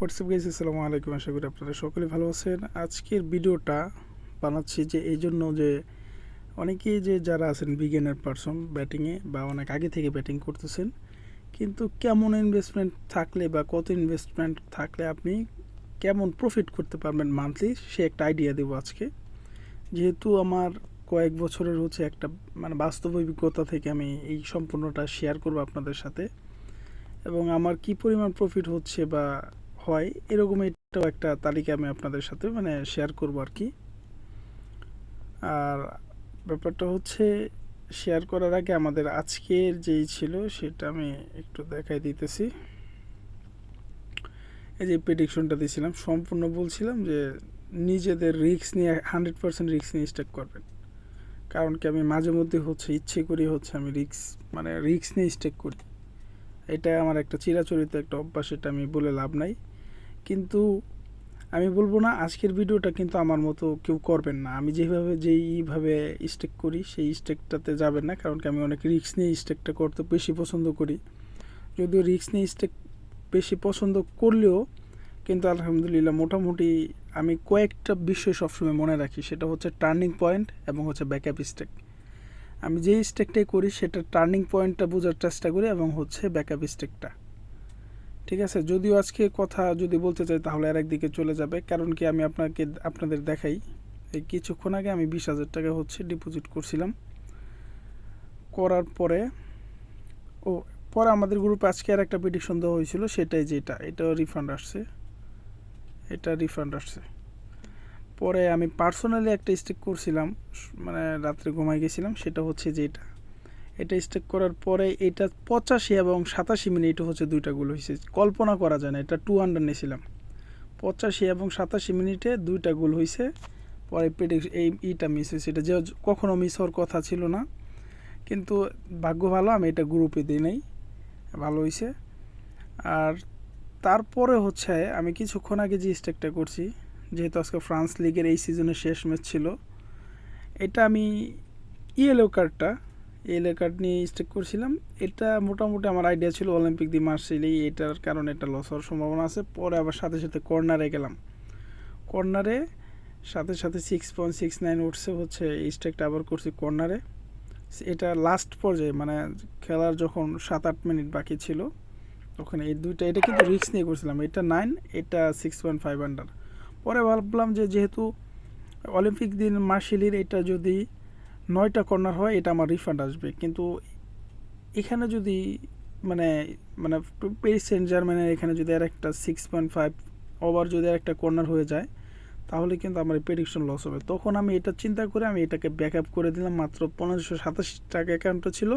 WhatsApp guys আসসালামু আলাইকুম। আশা করি আপনারা সকলে ভালো আছেন। আজকের ভিডিওটা বানাচ্ছি যে এই জন্য যে অনেকেই যে যারা আছেন বিগিনার পারসন ব্যাটিংয়ে বা অনেক আগে থেকে ব্যাটিং করতেছেন, কিন্তু কেমন ইনভেস্টমেন্ট থাকলে বা কত ইনভেস্টমেন্ট থাকলে আপনি কেমন প্রফিট করতে পারবেন মান্থলি সে একটা আইডিয়া দেবো আজকে। যেহেতু আমার কয়েক বছরের হচ্ছে একটা মানে বাস্তব অভিজ্ঞতা থেকে আমি এই সম্পূর্ণটা শেয়ার করব আপনাদের সাথে। এবং আমার কি পরিমাণ প্রফিট হচ্ছে বা হয় এরকম এটাও একটা তালিকা আমি আপনাদের সাথে মানে শেয়ার করব আর কি। আর ব্যাপারটা হচ্ছে শেয়ার করার আগে আমাদের আজকের যেই ছিল সেটা আমি একটু দেখাই দিতেছি। এই যে প্রেডিকশনটা দিয়েছিলাম সম্পূর্ণ বলছিলাম যে নিজেদের রিস্ক নিয়ে হান্ড্রেড পার্সেন্ট রিস্ক নিয়ে স্টেক করবেন। কারণ কি আমি মাঝে মধ্যে হচ্ছে, ইচ্ছে করি হচ্ছে আমি রিস্ক মানে রিস্ক নিয়ে স্টেক করি। এটা আমার একটা চিরাচরিত একটা অভ্যাস, এটা আমি বলে লাভ নাই। কিন্তু আমি বলব না, আজকের ভিডিওটা কিন্তু আমার মতো কেউ করবেন না। আমি যেভাবে, যেইভাবে স্টেক করি, সেই স্টেকটাতে যাবেন না, কারণ কি আমি অনেক রিস্ক নিয়ে স্টেকটা করতে বেশি পছন্দ করি। যদিও রিক্স নিয়ে স্টেক বেশি পছন্দ করলেও কিন্তু আলহামদুলিল্লাহ মোটামুটি আমি কয়েকটা বিষয় সবসময় মনে রাখি, সেটা হচ্ছে টার্নিং পয়েন্ট এবং হচ্ছে ব্যাকআপ স্টেক আমি যেই স্টেকটাই করি সেটা টার্নিং পয়েন্টটা বোঝার চেষ্টা করি এবং হচ্ছে ব্যাকআপ স্টেকটা ঠিক আছে? যদিও আজকে কথা যদি বলতে চাই তাহলে আর একদিকে চলে যাবে। কারণ কি আমি আপনাকে, আপনাদের দেখাই। এই কিছুক্ষণ আগে আমি বিশ হাজার টাকা হচ্ছে ডিপোজিট করছিলাম। করার পরে, ও, পরে আমাদের গ্রুপে আজকে আর একটা পিটিশন দেওয়া হয়েছিল, সেটাই যেটা। এটাও রিফান্ড আসছে। এটা রিফান্ড আসছে। পরে আমি পার্সোনালি একটা স্টেক করছিলাম মানে রাত্রে ঘুমাই গেছিলাম, সেটা হচ্ছে যেটা। স্টেক করার পরে এটা পঁচাশি এবং সাতাশি মিনিট হচ্ছে দুইটা গোল হয়েছে কল্পনা করা যায় না, এটা টু হান্ড্রেড নিয়েছিলাম পঁচাশি এবং সাতাশি মিনিটে দুইটা গোল হয়েছে পরে পেটে এই ইটা মিস হয়েছে এটা যে কখনও মিস হওয়ার কথা ছিল না, কিন্তু ভাগ্য ভালো, আমি এটা গ্রুপে দিই নাই, ভালো হয়েছে আর তারপরে হচ্ছে আমি কিছুক্ষণ আগে যে স্টেকটা করছি, যেহেতু আজকে ফ্রান্স লিগের এই সিজনের শেষ ম্যাচ ছিল, এটা আমি ইয়েলো কার্ডটা ইয়েলো কার্ড নিয়ে স্টেক করছিলাম। এটা মোটামুটি আমার আইডিয়া ছিল অলিম্পিক দিয়ে মার্চেলেই এটার কারণে একটা লস হওয়ার সম্ভাবনা আছে। পরে আবার সাথে সাথে কর্নারে গেলাম। কর্নারে সাথে সাথে সিক্স পয়েন্ট সিক্স নাইন উঠছে হচ্ছে, এই স্টেকটা আবার করছি কর্নারে এটা লাস্ট পর্যায়ে মানে খেলার যখন সাত আট মিনিট বাকি ছিল তখন এই দুইটা, এটা কিন্তু রিস্ক নিয়ে করছিলাম। এটা নাইন এটা সিক্স পয়েন্ট ফাইভ আন্ডার পরে ভাবলাম যে যেহেতু অলিম্পিক দিন মার্শিলির এটা যদি নয়টা কর্নার হয়, এটা আমার রিফান্ড আসবে। কিন্তু এখানে যদি মানে মানে পেরিস সেন্ট জার্মানের এখানে যদি আর একটা সিক্স পয়েন্ট ফাইভ ওভার যদি আর একটা কর্নার হয়ে যায়, তাহলে কিন্তু আমার প্রেডিকশন লস হবে। তখন আমি এটা চিন্তা করে আমি এটাকে ব্যাক আপ করে দিলাম, মাত্র পনেরোশো সাতাশি টাকা অ্যাকাউন্টটা ছিল।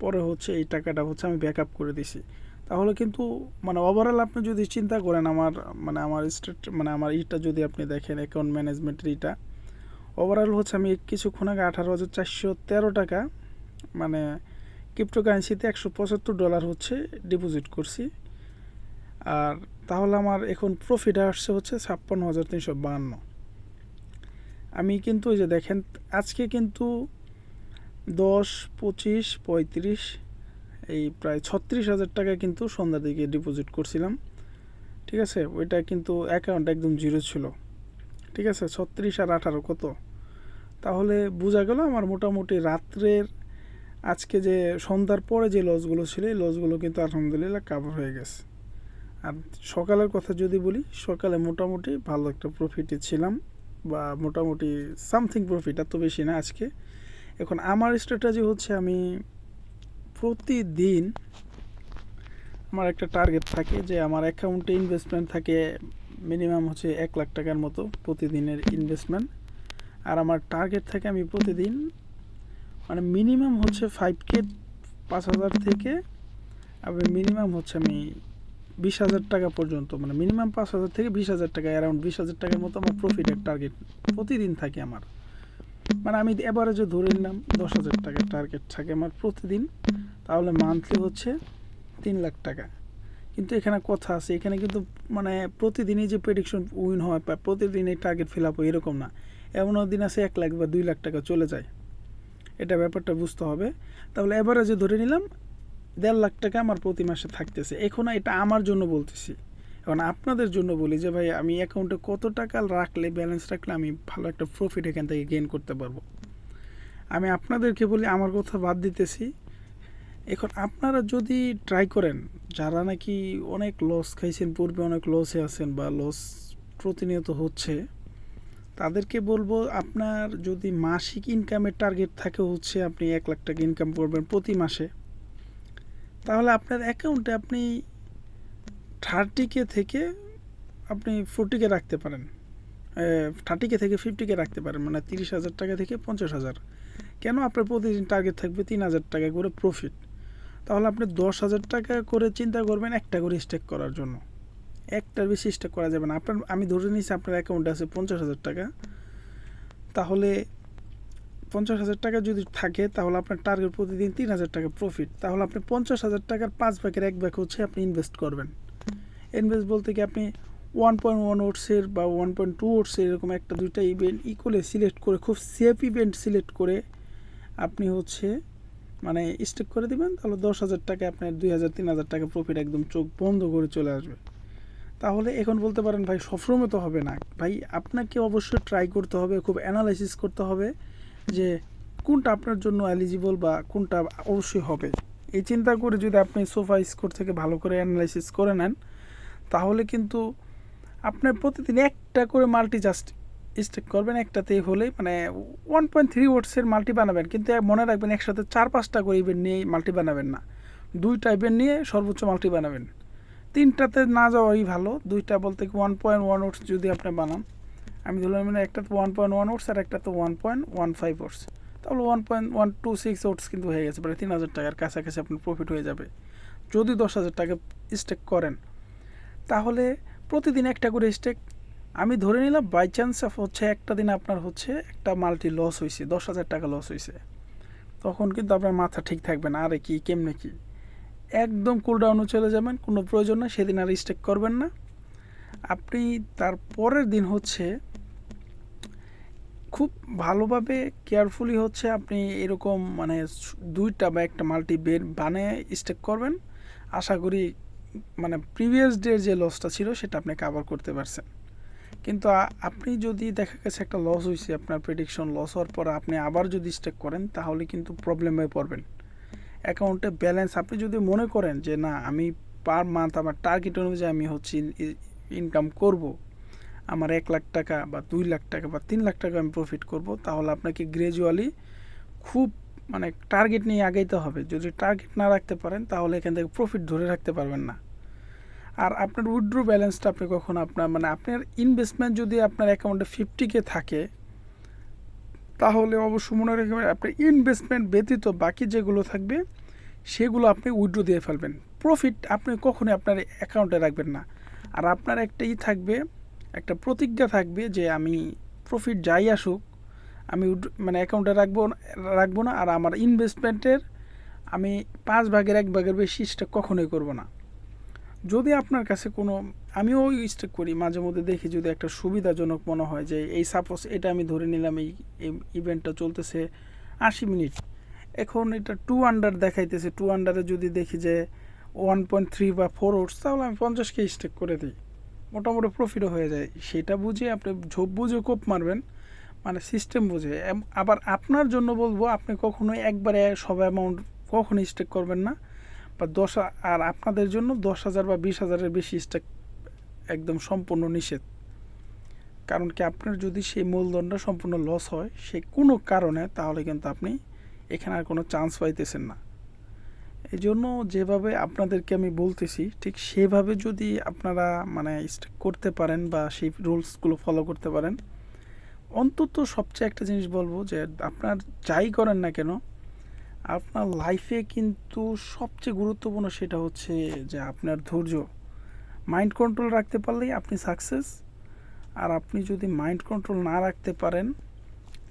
পরে হচ্ছে এই টাকাটা হচ্ছে আমি ব্যাক আপ করে দিছি। তাহলে কিন্তু মানে ওভারঅল আপনি যদি চিন্তা করেন, আমার মানে আমার স্টেট মানে আমার ইটা যদি আপনি দেখেন অ্যাকাউন্ট ম্যানেজমেন্টের ইটা ওভারঅল হচ্ছে আমি কিছুক্ষণ আগে আঠারো হাজার চারশো তেরো টাকা মানে ক্রিপ্টোকারেন্সিতে একশো পঁচাত্তর ডলার হচ্ছে ডিপোজিট করছি। আর তাহলে আমার এখন প্রফিট আসছে হচ্ছে ছাপ্পান্ন হাজার তিনশো বাহান্ন। আমি কিন্তু ওই যে দেখেন, আজকে কিন্তু দশ, পঁচিশ, পঁয়ত্রিশ, এই প্রায় ছত্রিশ হাজার টাকা কিন্তু সন্ধ্যার দিকে ডিপোজিট করছিলাম। ঠিক আছে? ওইটা কিন্তু অ্যাকাউন্ট একদম জিরো ছিল। ঠিক আছে? ছত্রিশ আর আঠারো কত? তাহলে বোঝা গেল আমার মোটামুটি রাত্রের আজকে যে সন্ধ্যার পরে যে লসগুলো ছিল, এই লসগুলো কিন্তু আলহামদুলিল্লাহ কাভার হয়ে গেছে। আর সকালের কথা যদি বলি, সকালে মোটামুটি ভালো একটা প্রফিটে ছিলাম বা মোটামুটি সামথিং প্রফিট এত বেশি না আজকে। এখন আমার স্ট্র্যাটেজি হচ্ছে আমি প্রতিদিন আমার একটা টার্গেট থাকে যে আমার অ্যাকাউন্টে ইনভেস্টমেন্ট থাকে মিনিমাম হচ্ছে এক লাখ টাকার মতো প্রতিদিনের ইনভেস্টমেন্ট আর আমার টার্গেট থাকে আমি প্রতিদিন মানে মিনিমাম হচ্ছে ফাইভ কে পাঁচ হাজার থেকে আবার মিনিমাম হচ্ছে আমি বিশ হাজার টাকা পর্যন্ত মানে মিনিমাম পাঁচ হাজার থেকে বিশ হাজার টাকা অ্যারাউন্ড বিশ হাজার টাকার মতো আমার প্রফিটের টার্গেট প্রতিদিন থাকে আমার। মানে আমি এভারেজে ধরে নিলাম দশ হাজার টাকার টার্গেট থাকে আমার প্রতিদিন, তাহলে মান্থলি হচ্ছে তিন লাখ টাকা। কিন্তু এখানে কথা আছে, এখানে কিন্তু মানে প্রতিদিনই যে প্রেডিকশন উইন হয় বা প্রতিদিন এই টার্গেট ফিল আপ হয় এরকম না। এমনও দিন আছে এক লাখ বা দুই লাখ টাকা চলে যায়। এটা ব্যাপারটা বুঝতে হবে। তাহলে এভারেজে ধরে নিলাম, দেড় লাখ টাকা আমার প্রতি মাসে থাকতেছে। এখন এটা আমার জন্য বলতেছি। এখন আপনাদের জন্য বলি যে, ভাই, আমি অ্যাকাউন্টে কত টাকা রাখলে ব্যালেন্স রাখলে আমি ভালো একটা প্রফিট এখান থেকে গেইন করতে পারব? আমি আপনাদেরকে বলি, আমার কথা বাদ দিতেছি। এখন আপনারা যদি ট্রাই করেন, যারা নাকি অনেক লস খাইছেন, পূর্বে অনেক লসে আছেন বা লস প্রতিনিয়ত হচ্ছে তাদেরকে বলব, আপনার যদি মাসিক ইনকামের টার্গেট থাকে হচ্ছে আপনি এক লাখ টাকা ইনকাম করবেন প্রতি মাসে, তাহলে আপনার অ্যাকাউন্টে আপনি থার্টিকে থেকে আপনি ফোরটি কে রাখতে পারেন। থার্টিকে থেকে ফিফটিকে রাখতে পারেন মানে তিরিশ হাজার টাকা থেকে পঞ্চাশ হাজার। কেন? আপনার প্রতিদিন টার্গেট থাকবে তিন হাজার টাকা করে প্রফিট তাহলে আপনি দশ হাজার টাকা করে চিন্তা করবেন একটা করে স্টেক করার জন্য। একটার বেশি স্টেক করা যাবে না। আপনার, আমি ধরে নিয়েছি আপনার অ্যাকাউন্টে আছে পঞ্চাশ হাজার টাকা। তাহলে পঞ্চাশ হাজার টাকা যদি থাকে, তাহলে আপনার টার্গেট প্রতিদিন তিন হাজার টাকা প্রফিট তাহলে আপনি পঞ্চাশ হাজার টাকার পাঁচ ভাগের এক ভাগ হচ্ছে আপনি ইনভেস্ট করবেন। ইনভেস্ট বলতে কি আপনি ওয়ান পয়েন্ট ওয়ান ওটসের বা ওয়ান পয়েন্ট টু ওটসের এরকম একটা দুইটা ইভেন্ট ইকুয়ালে সিলেক্ট করে, খুব সেফ ইভেন্ট সিলেক্ট করে আপনি হচ্ছে মানে স্টেক করে দিবেন। তাহলে দশ হাজার টাকা আপনার দুই হাজার, তিন হাজার টাকা প্রফিট একদম চোখ বন্ধ করে চলে আসবে। তাহলে এখন বলতে পারেন ভাই সবসময় তো হবে না। ভাই আপনাকে অবশ্যই ট্রাই করতে হবে, খুব অ্যানালাইসিস করতে হবে যে কোনটা আপনার জন্য এলিজিবল বা কোনটা অবশ্যই হবে। এই চিন্তা করে যদি আপনি সোফা স্কোর থেকে ভালো করে অ্যানালাইসিস করে নেন, তাহলে কিন্তু আপনার প্রতিদিন একটা করে মাল্টি জাস্ট স্টেক করবেন একটাতে হলে মানে ওয়ান পয়েন্ট থ্রি ওয়াটসের মাল্টি বানাবেন। কিন্তু মনে রাখবেন একসাথে চার পাঁচটা করে ইভেন্ট নিয়ে মাল্টি বানাবেন না। দুইটা ইভেন্ট নিয়ে সর্বোচ্চ মাল্টি বানাবেন। তিনটাতে না যাওয়াই ভালো। দুইটা বলতে কি ওয়ান পয়েন্ট ওয়ান ওটস যদি আপনি বানান। আমি ধরলাম মানে একটা তো ওয়ান পয়েন্ট ওয়ান ওটস আর একটা তো one point one five odds তাহলে one point one two six odds কিন্তু হয়ে গেছে, প্রায় তিন হাজার টাকার কাছাকাছি আপনার প্রফিট হয়ে যাবে। যদি দশ হাজার টাকা স্টেক করেন, তাহলে প্রতিদিন একটা করে স্টেক আমি ধরে নিলাম বাই চান্স অফ হচ্ছে একটা দিন আপনার হচ্ছে একটা মাল্টি লস হয়েছে দশ হাজার টাকা লস হয়েছে তখন কিন্তু আপনার মাথা ঠিক থাকবে না, আরে কি, কেমনে কি? একদম কুলডাউনে চলে যাবেন, কোনো প্রয়োজন না সেদিন আর স্টেক করবেন না। আপনি তার পরের দিন হচ্ছে খুব ভালোভাবে কেয়ারফুলি হচ্ছে আপনি এরকম মানে দুইটা বা একটা মাল্টি বেড বানিয়ে স্টেক করবেন। আশা করি মানে প্রিভিয়াস ডের যে লসটা ছিল সেটা আপনি কাভার করতে পারছেন। কিন্তু আপনি যদি দেখা গেছে একটা লস হয়েছে আপনার প্রেডিকশন লস হওয়ার পর আপনি আবার যদি স্টেক করেন, তাহলে কিন্তু প্রবলেমে পড়বেন। অ্যাকাউন্টে ব্যালেন্স, আপনি যদি মনে করেন যে না, আমি পার মান্থ আমার টার্গেট অনুযায়ী আমি হচ্ছে ইনকাম করব, আমার এক লাখ টাকা বা দুই লাখ টাকা বা তিন লাখ টাকা আমি প্রফিট করব, তাহলে আপনাকে গ্র্যাজুয়ালি খুব মানে টার্গেট নিয়ে আগাইতে হবে। যদি টার্গেট না রাখতে পারেন, তাহলে এখান থেকে প্রফিট ধরে রাখতে পারবেন না। আর আপনার উইথড্রো ব্যালেন্সটা আপনি কখন আপনার মানে আপনার ইনভেস্টমেন্ট যদি আপনার অ্যাকাউন্টে ফিফটি কে থাকে তাহলে অবশ্য মনে রাখবেন আপনার ইনভেস্টমেন্ট ব্যতীত বাকি যেগুলো থাকবে, সেগুলো আপনি উইড্রো দিয়ে ফেলবেন। প্রফিট আপনি কখনোই আপনার অ্যাকাউন্টে রাখবেন না। আর আপনার একটা ই থাকবে, একটা প্রতিজ্ঞা থাকবে যে আমি প্রফিট যাই আসুক, আমি মানে অ্যাকাউন্টে রাখব রাখব না। আর আমার ইনভেস্টমেন্টের আমি পাঁচ ভাগের এক ভাগের বেশি স্টেক কখনোই করব না। যদি আপনার কাছে কোনো আমিও স্টেক করি, মাঝে মধ্যে দেখি যদি একটা সুবিধাজনক মনে হয় যে এই সাপোজ এটা আমি ধরে নিলাম এই ইভেন্টটা চলতেছে আশি মিনিট। এখন এটা টু আন্ডার দেখাইতেছে টু আন্ডারে যদি দেখি যে ওয়ান পয়েন্ট থ্রি বা ফোর ওটস তাহলে আমি পঞ্চাশকে স্টেক করে দিই। মোটামুটি প্রফিটও হয়ে যায়। সেটা বুঝে আপনি ঝোপ বুঝে কোপ মারবেন মানে সিস্টেম বুঝে। আবার আপনার জন্য বলব, আপনি কখনোই একবারে সব অ্যামাউন্ট কখনোই স্টেক করবেন না, বা দশ, আর আপনাদের জন্য দশ হাজার বা বিশ হাজারের বেশি স্টেক একদম সম্পূর্ণ নিষেধ। কারণ কি আপনার যদি সেই মূলধনটা সম্পূর্ণ লস হয়, সে কোনো কারণে তাহলে কিন্তু আপনি এখানে আর কোনো চান্স পাইতেছেন না। এই জন্য যেভাবে আপনাদেরকে আমি বলতেছি, ঠিক সেভাবে যদি আপনারা মানে করতে পারেন বা সেই রুলসগুলো ফলো করতে পারেন, অন্তত সবচেয়ে একটা জিনিস বলব যে আপনার যাই করেন না কেন, আপনার লাইফে কিন্তু সবচেয়ে গুরুত্বপূর্ণ সেটা হচ্ছে যে আপনার ধৈর্য। মাইন্ড কন্ট্রোল রাখতে পারলেই আপনি সাকসেস আর আপনি যদি মাইন্ড কন্ট্রোল না রাখতে পারেন,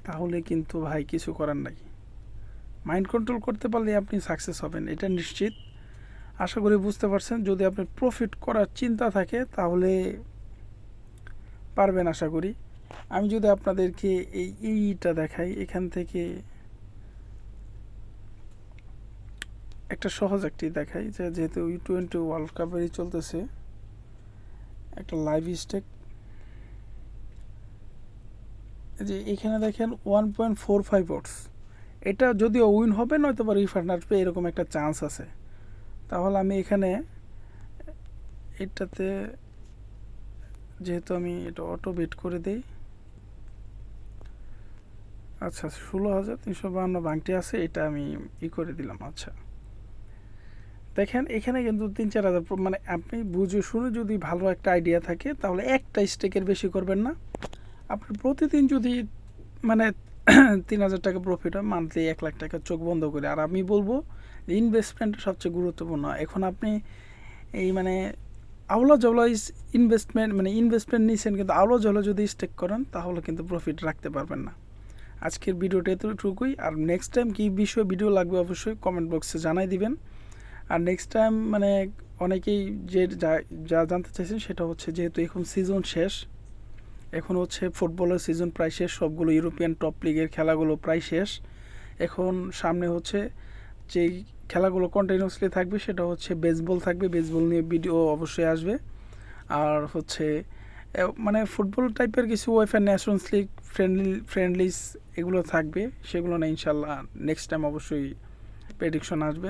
তাহলে কিন্তু ভাই কিছু করার নাই। মাইন্ড কন্ট্রোল করতে পারলে আপনি সাকসেস হবেন, এটা নিশ্চিত। আশা করি বুঝতে পারছেন, যদি আপনার প্রফিট করার চিন্তা থাকে, তাহলে পারবেন আশা করি। আমি যদি আপনাদেরকে এই এইটা দেখাই, এখান থেকে একটা সহজ একটি দেখাই যেহেতু ই টোয়েন্টি ওয়ার্ল্ড কাপেরই চলতেছে একটা লাইভ স্টেক। যে এখানে দেখেন one point four five odds এটা যদিও উইন হবে, নয়তো বা রিফান্ড আসবে এরকম একটা চান্স আছে। তাহলে আমি এখানে এটাতে যেহেতু আমি এটা অটো বেট করে দিই। আচ্ছা ষোলো হাজার তিনশো বাহান্ন বাংটি আছে, এটা আমি ই করে দিলাম আচ্ছা। দেখেন, এখানে কিন্তু তিন চার হাজার মানে আপনি বুঝে শুনে যদি ভালো একটা আইডিয়া থাকে, তাহলে একটা স্টেকের বেশি করবেন না। আপনি প্রতিদিন যদি মানে তিন হাজার টাকা প্রফিট হয় মান্থলি এক লাখ টাকা চোখ বন্ধ করে। আর আমি বলব ইনভেস্টমেন্ট সবচেয়ে গুরুত্বপূর্ণ। এখন আপনি এই মানে আওলা ইস ইনভেস্টমেন্ট মানে ইনভেস্টমেন্ট নিয়েছেন কিন্তু আওলা জওলা যদি স্টেক করেন, তাহলে কিন্তু প্রফিট রাখতে পারবেন না। আজকের ভিডিওটা এতটুকুই। আর নেক্সট টাইম কী বিষয়ে ভিডিও লাগবে অবশ্যই কমেন্ট বক্সে জানাই দিবেন। আর নেক্সট টাইম মানে অনেকেই যে যা জানতে চাইছেন সেটা হচ্ছে যেহেতু এখন সিজন শেষ, এখন হচ্ছে ফুটবলের সিজন প্রায় শেষ, সবগুলো ইউরোপিয়ান টপ লিগের খেলাগুলো প্রায় শেষ। এখন সামনে হচ্ছে যেই খেলাগুলো কন্টিনিউসলি থাকবে সেটা হচ্ছে বেসবল থাকবে বেসবল নিয়ে ভিডিও অবশ্যই আসবে। আর হচ্ছে মানে ফুটবল টাইপের কিছু UEFA nations league friendly friendlies এগুলো থাকবে, সেগুলো না ইনশাল্লাহ নেক্সট টাইম অবশ্যই প্রেডিকশন আসবে।